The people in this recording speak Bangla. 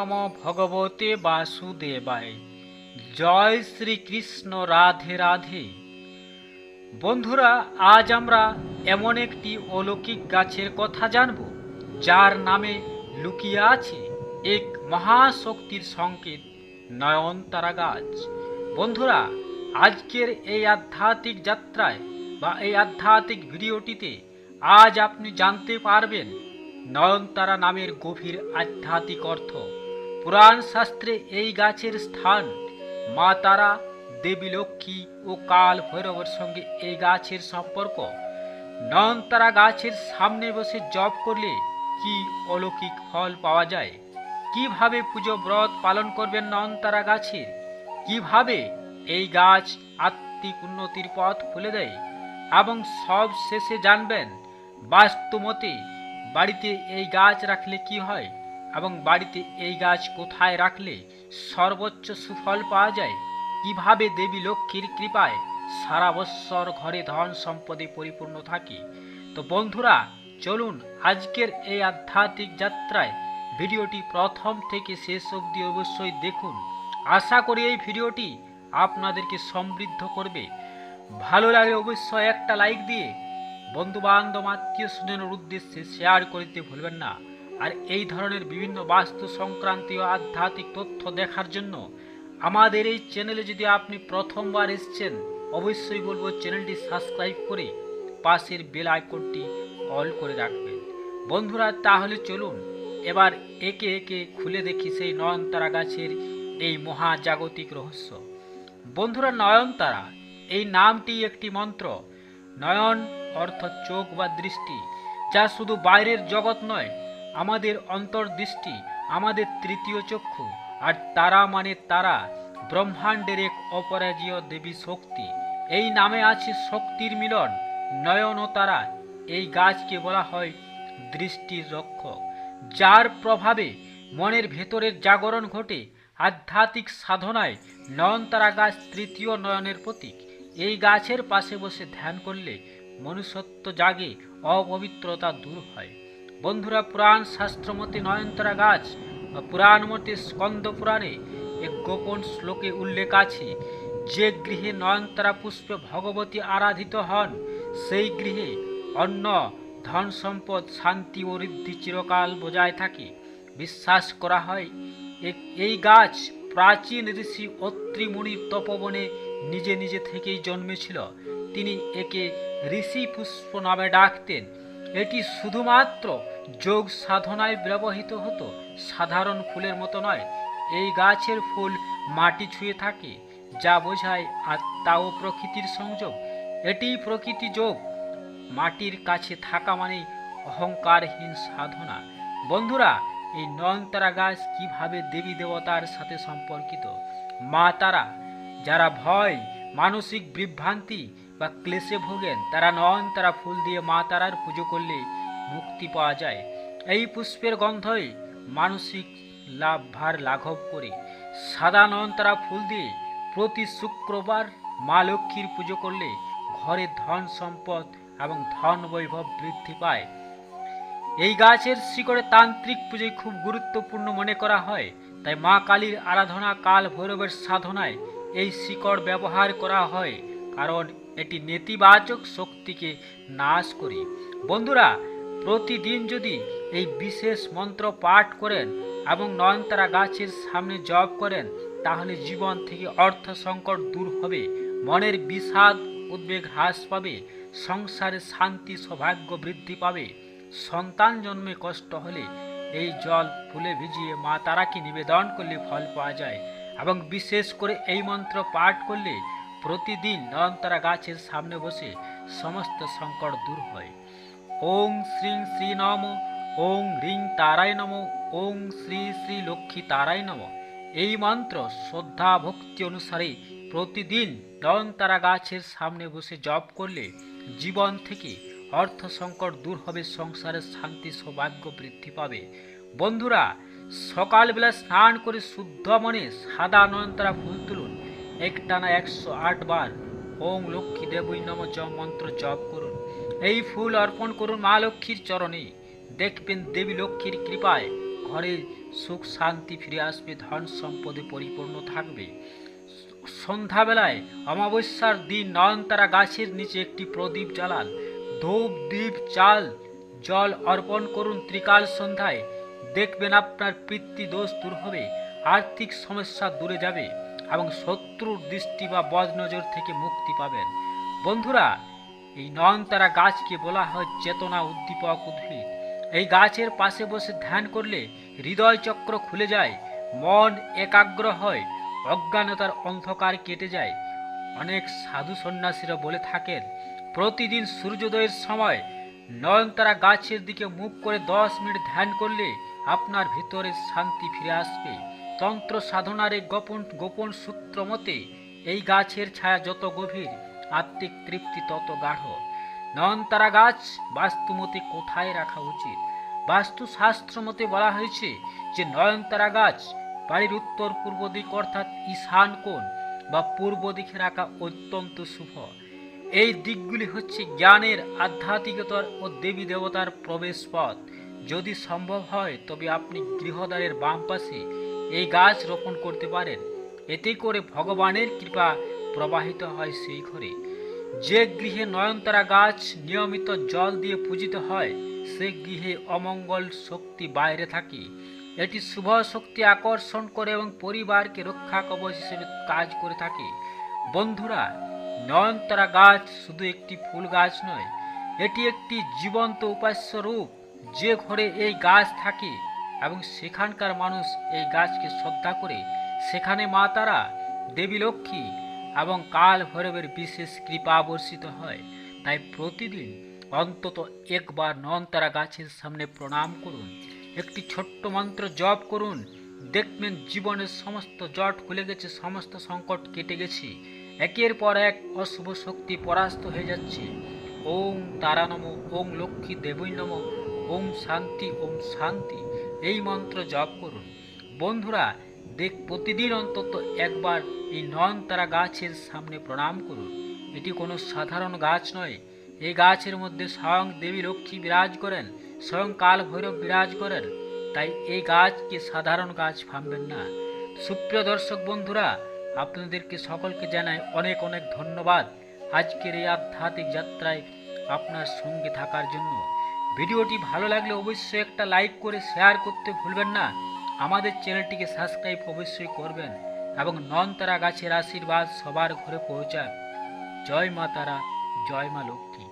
নম ভগবতে বাসুদেবায়। জয় শ্রীকৃষ্ণ রাধে রাধে। বন্ধুরা, আজ আমরা এমন একটি অলৌকিক গাছের কথা জানব, যার নামে লুকিয়ে আছে এক মহাশক্তির সংকেত, নয়নতারা গাছ। বন্ধুরা, আজকের এই আধ্যাত্মিক যাত্রায় বা এই আধ্যাত্মিক ভিডিওটিতে আজ আপনি জানতে পারবেন নয়নতারা নামের গভীর আধ্যাত্মিক অর্থ। পুরাণ শাস্ত্রে এই গাছের স্থান, মা তারা, দেবী লক্ষ্মী ও কাল ভৈরবের সঙ্গে এই গাছের সম্পর্ক। নয়নতারা গাছের সামনে বসে জপ করলে কি অলৌকিক ফল পাওয়া যায়? কীভাবে পুজো ব্রত পালন করবেন নয়নতারা গাছের কীভাবে এই গাছ আত্মিক উন্নতির পথ খুলে দেয়? এবং সব শেষে জানবেন বাস্তুমতে বাড়িতে এই গাছ রাখলে কি হয়? এবং বাড়িতে এই গাছ কোথায় রাখলে সর্বোচ্চ সুফল পাওয়া যায়? কীভাবে দেবী লক্ষ্মীর কৃপায় সারা বৎসর ঘরে ধন সম্পদে পরিপূর্ণ থাকে? তো বন্ধুরা, চলুন আজকের এই আধ্যাত্মিক যাত্রায় ভিডিওটি প্রথম থেকে শেষ অবধি অবশ্যই দেখুন। আশা করি এই ভিডিওটি আপনাদেরকে সমৃদ্ধ করবে। ভালো লাগলে অবশ্যই একটা লাইক দিয়ে বন্ধু বান্ধব আত্মীয় স্বজনের উদ্দেশ্যে শেয়ার করতে ভুলবেন না। আর এই ধরনের বিভিন্ন বাস্তু সংক্রান্তীয় আধ্যাত্মিক তথ্য দেখার জন্য আমাদের এই চ্যানেলে যদি আপনি প্রথমবার এসছেন, অবশ্যই বলব চ্যানেলটি সাবস্ক্রাইব করে পাশের বেল আইকনটি অল করে রাখবেন। বন্ধুরা, তাহলে চলুন এবার একে একে খুলে দেখি সেই নয়নতারা গাছের এই মহাজাগতিক রহস্য। বন্ধুরা, নয়নতারা, এই নামটি একটি মন্ত্র। নয়ন অর্থ চোখ বা দৃষ্টি, যা শুধু বাইরের জগৎ নয় আমাদের অন্তর্দৃষ্টি, আমাদের তৃতীয় চক্ষু, আর তারা মানে তারা, ব্রহ্মাণ্ডের এক অপরাজীয় দেবী শক্তি। এই নামে আছে শক্তির মিলন, নয়ন ও তারা। এই গাছকে বলা হয় দৃষ্টির রক্ষক যার প্রভাবে মনের ভেতরের জাগরণ ঘটে আধ্যাত্মিক সাধনায় নয়নতারা গাছ তৃতীয় নয়নের প্রতীক। এই গাছের পাশে বসে ধ্যান করলে মনুষ্যত্ব জাগে, অপবিত্রতা দূর হয়। বন্ধুরা পুরাণ শাস্ত্রমতে নয়নতারা গাছ বা পুরাণ মতে স্কন্দ পুরাণে এক গোপন শ্লোকে উল্লেখ আছে, যে গৃহে নয়নতারা পুষ্পে ভগবতী আরাধিত হন, সেই গৃহে অন্ন, ধন সম্পদ, শান্তি ও ঋদ্ধি চিরকাল বজায় থাকে। বিশ্বাস করা হয় এই গাছ প্রাচীন ঋষি অত্রি মুনির তপবনে নিজে নিজে থেকেই জন্মেছিল। তিনি একে ঋষি পুষ্প নামে ডাকতেন। এটি শুধুমাত্র যোগ সাধনায় ব্যবহৃত হতো। সাধারণ ফুলের মতো নয়, এই গাছের ফুল মাটি ছুঁয়ে থাকে, যা বোঝায় আত্মা ও প্রকৃতির সংযোগ। এটি প্রকৃতি যোগ। মাটির কাছে থাকা মানেই অহংকারহীন সাধনা। বন্ধুরা, এই নয়নতারা গাছ কীভাবে দেবী দেবতার সাথে সম্পর্কিত? মা তারা, যারা ভয়, মানসিক বিভ্রান্তি বা ক্লেশে ভোগেন, তারা নয়নতারা ফুল দিয়ে মা তারার পুজো করলে মুক্তি পাওয়া যায়। এই পুষ্পের গন্ধই মানসিক লাভ ভার লাঘব করে। সাদা নয়নতারা ফুল দিয়ে প্রতি শুক্রবার মা লক্ষ্মীর পুজো করলে ঘরে ধন সম্পদ এবং ধন বৈভব বৃদ্ধি পায়। এই গাছের শিকড়ে তান্ত্রিক পুজোয় খুব গুরুত্বপূর্ণ মনে করা হয়। তাই মা কালীর আরাধনা কাল ভৈরবের সাধনায় এই শিকড় ব্যবহার করা হয়। কারণ এটি নেতিবাচক শক্তিকে নাশ করে। বন্ধুরা, প্রতিদিন যদি এই বিশেষ মন্ত্র পাঠ করেন এবং নয়নতারা গাছের সামনে জপ করেন, তাহলে জীবন থেকে অর্থ সংকট দূর হবে, মনের বিষাদ, উদ্বেগ হ্রাস পাবে, সংসারে শান্তি, সৌভাগ্য বৃদ্ধি পাবে। সন্তান জন্মে কষ্ট হলে এই জল ফুলে ভিজিয়ে মা তারাকে নিবেদন করলে ফল পাওয়া যায় এবং বিশেষ করে এই মন্ত্র পাঠ করলে প্রতিদিন নয়নতারা গাছের সামনে বসে সমস্ত সংকট দূর হয়। ওং শ্রী শ্রী নম, ওং রিং তারাই নম, ওং শ্রী শ্রী লক্ষ্মী তারাই নম। এই মন্ত্র শ্রদ্ধা ভক্তি অনুসারে প্রতিদিন নয়নতারা গাছের সামনে বসে জপ করলে জীবন থেকে অর্থ সংকট দূর হবে সংসারের শান্তি, সৌভাগ্য বৃদ্ধি পাবে। বন্ধুরা, সকালবেলা স্নান করে শুদ্ধ মনে সাদা নয়নতারা ফুল তুলুন। একটানা একশো আট বার। ওং লক্ষ্মী দেবী নম জ মন্ত্র জপ করুন। এই ফুল অর্পণ করুন মা লক্ষ্মীর চরণে। দেখবেন দেবী লক্ষ্মীর কৃপায় ঘরে সুখ শান্তি ফিরে আসবে, ধন সম্পদে পরিপূর্ণ থাকবে। সন্ধ্যাবেলায় অমাবস্যার দিন নয়নতারা গাছের নিচে একটি প্রদীপ জ্বালান। ধূপ দ্বীপ চাল, জল অর্পণ করুন ত্রিকাল সন্ধ্যায়। দেখবেন আপনার পিতৃ দোষ দূর হবে, আর্থিক সমস্যা দূরে যাবে। এবং শত্রুর দৃষ্টি বা বদনজর থেকে মুক্তি পাবেন। বন্ধুরা, এই নয়নতারা গাছকে বলা হয় চেতনা উদ্দীপক উদ্ভিদ। এই গাছের পাশে বসে ধ্যান করলে হৃদয় চক্র খুলে যায়, মন একাগ্র হয়, অজ্ঞানতার অন্ধকার কেটে যায়। অনেক সাধু সন্ন্যাসীরা বলে থাকেন, প্রতিদিন সূর্যোদয়ের সময় নয়নতারা গাছের দিকে মুখ করে দশ মিনিট ধ্যান করলে আপনার ভিতরে শান্তি ফিরে আসবে। তন্ত্র সাধনার গোপন গোপন সূত্র মতে, এই গাছের ছায়া যত গভীর, আত্মিক তৃপ্তি তত গাঢ়। নয়নতারা গাছ বাস্তুমতে কোথায় রাখা উচিত? বাস্তুশাস্ত্র মতে বলা হয়েছে যে নয়নতারা গাছ, বাড়ির উত্তর পূর্ব দিক অর্থাৎ ঈশান কোণ বা পূর্ব দিকে রাখা অত্যন্ত শুভ। এই দিকগুলি হচ্ছে জ্ঞানের আধ্যাত্মিকতার ও দেবী দেবতার প্রবেশ পথ। যদি সম্ভব হয়, তবে আপনি গৃহদ্বারের বাম পাশে এই গাছ রোপণ করতে পারেন। এতে করে ভগবানের কৃপা প্রবাহিত হয় সেই ঘরে। যে গৃহে নয়নতারা গাছ নিয়মিত জল দিয়ে পূজিত হয়, সে গৃহে অমঙ্গল শক্তি বাইরে থাকে। এটি শুভ শক্তি আকর্ষণ করে এবং পরিবারকে রক্ষা কবচ হিসেবে কাজ করে থাকে। বন্ধুরা, নয়নতারা গাছ শুধু একটি ফুল গাছ নয়, এটি একটি জীবন্ত উপাস্য রূপ। যে ঘরে এই গাছ থাকে এবং সেখানকার মানুষ এই গাছকে শ্রদ্ধা করে, সেখানে মা তারা, দেবী লক্ষ্মী এবং কাল ভৈরবের বিশেষ কৃপা বর্ষিত হয়। তাই প্রতিদিন অন্তত একবার নয়নতারা গাছের সামনে প্রণাম করুন। একটি ছোট্ট মন্ত্র জপ করুন। দেখবেন জীবনের সমস্ত জট খুলে গেছে, সমস্ত সংকট কেটে গেছে। একের পর এক অশুভ শক্তি পরাস্ত হয়ে যাচ্ছে। ওম তারা নম, ওম লক্ষ্মী দেবী নম, ওম শান্তি ওম শান্তি। এই মন্ত্র জপ করুন। বন্ধুরা, দেখ প্রতিদিন অন্তত একবার এই নয়নতারা গাছের সামনে প্রণাম করুন। এটি কোনো সাধারণ গাছ নয়। এই গাছের মধ্যে স্বয়ং দেবী লক্ষ্মী বিরাজ করেন, স্বয়ং কাল ভৈরব বিরাজ করেন। তাই এই গাছকে সাধারণ গাছ ভাববেন না। সুপ্রিয় দর্শক বন্ধুরা, আপনাদেরকে সকলকে জানাই অনেক অনেক ধন্যবাদ আজকের এই আধ্যাত্মিক যাত্রায় আপনার সঙ্গে থাকার জন্য। ভিডিওটি ভালো লাগলে অবশ্যই একটা লাইক করে শেয়ার করতে ভুলবেন না। আমাদের চ্যানেলটিকে সাবস্ক্রাইব অবশ্যই করবেন এবং নয়নতারা গাছের আশীর্বাদ সবার ঘরে পৌঁছান জয় মা তারা, জয় মা লক্ষ্মী।